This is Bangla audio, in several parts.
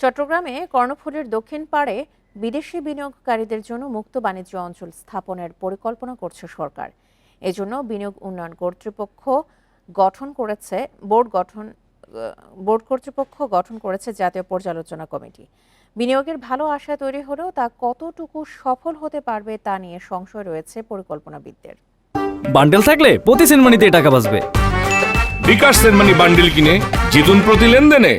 চট্টগ্রামে কর্ণফুলীর দক্ষিণ পাড়ে বিদেশি বিনিয়োগকারীদের জন্য মুক্ত বাণিজ্য অঞ্চল স্থাপনের পরিকল্পনা করছে সরকার। এজন্য বিনিয়োগ উন্নয়ন কর্তৃপক্ষ গঠন করেছে বোর্ড গঠন বোর্ড কর্তৃপক্ষ গঠন করেছে জাতীয় পর্যালোচনা কমিটি। বিনিয়োগের ভালো আশা তৈরি হলেও তা কতটুকু সফল হতে পারবে তা নিয়ে সংশয় রয়েছে পরিকল্পনাবিদদের। বান্ডেল থাকলে প্রতি সেনমানিতে টাকা বাঁচবে। বিকাশ সেনমানি বান্ডিল কিনে জিতুন প্রতি লেনদেনে।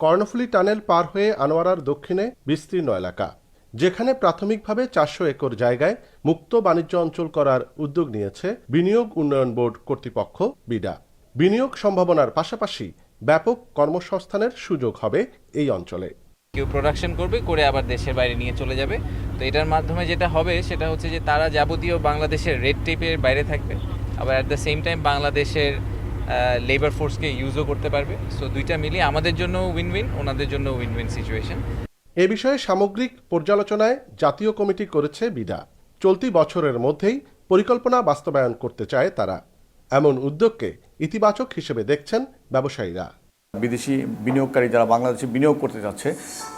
কর্ণফুলী টানেল পার হয়ে আনোয়ারার দক্ষিণে বিস্তীর্ণ এলাকা, যেখানে প্রাথমিকভাবে চারশো একর জায়গায় মুক্ত বাণিজ্য অঞ্চল করার উদ্যোগ নিয়েছে বিনিয়োগ উন্নয়ন বোর্ড কর্তৃপক্ষ, বিডা। বিনিয়োগ সম্ভাবনার পাশাপাশি ব্যাপক কর্মসংস্থানের সুযোগ হবে এই অঞ্চলে। কেউ প্রোডাকশন করবে, করে আবার দেশের বাইরে নিয়ে চলে যাবে। তো এটার মাধ্যমে যেটা হবে, সেটা হচ্ছে যে তারা যাবতীয় বাংলাদেশের রেড টেপের বাইরে থাকবে। আবার অ্যাট দ্য সেম টাইম বাংলাদেশের লেবার ফোর্সকে ইউজও করতে পারবে। সো দুইটা মিলিয়ে আমাদের জন্য উইন উইন ওনাদের জন্য উইন উইন সিচুয়েশন এ বিষয়ে সামগ্রিক পর্যালোচনায় জাতীয় কমিটি করেছে বিডা চলতি বছরের মধ্যেই পরিকল্পনা বাস্তবায়ন করতে চায় তারা। এমন উদ্যোগকে ইতিবাচক হিসেবে দেখছেন ব্যবসায়ীরা। বিদেশি বিনিয়োগকারী যারা বাংলাদেশে বিনিয়োগ করতে যাচ্ছে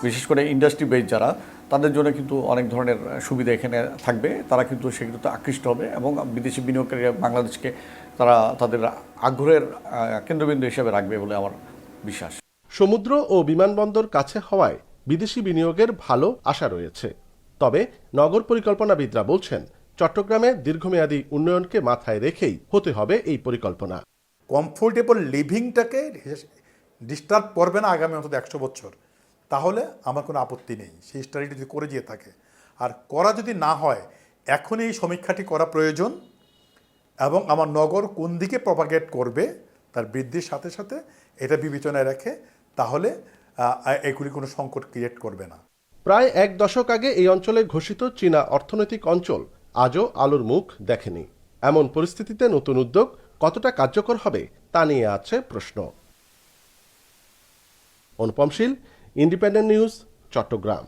বিশেষ করে ইন্ডাস্ট্রি বেস যারা তাদের জন্য কিন্তু অনেক ধরনের সুবিধা এখানে থাকবে। তারা কিন্তু সেগুলোতে আকৃষ্ট হবে এবং বিদেশি বিনিয়োগকারীরা বাংলাদেশকে তারা তাদের আগ্রহের কেন্দ্রবিন্দু হিসেবে রাখবে বলে আমার বিশ্বাস। সমুদ্র ও বিমানবন্দর কাছে হওয়ায় বিদেশি বিনিয়োগের ভালো আশা রয়েছে। তবে নগর পরিকল্পনাবিদরা বলছেন চট্টগ্রামে দীর্ঘমেয়াদী উন্নয়নকে মাথায় রেখেই হতে হবে এই পরিকল্পনা। কমফোর্টেবল লিভিংটাকে ডিস্টার্ব করবে না আগামী অন্তত একশো বছর। তাহলে আমার কোনো আপত্তি নেই। সেই স্টাডিটি যদি করে যেয়ে থাকে। আর করা যদি না হয়, এখনই এই সমীক্ষাটি করা প্রয়োজন এবং আমার নগর কোন দিকে প্রপাগেট করবে, তার বৃদ্ধির সাথে সাথে এটা বিবেচনায় রেখে তাহলে এগুলি কোনো সংকট ক্রিয়েট করবে না। প্রায় এক দশক আগে এই অঞ্চলে ঘোষিত চীনা অর্থনৈতিক অঞ্চল আজও আলোর মুখ দেখেনি। এমন পরিস্থিতিতে নতুন উদ্যোগ কতটা কার্যকর হবে, তা নিয়ে আছে প্রশ্ন। Anupam Shil independent news Chattogram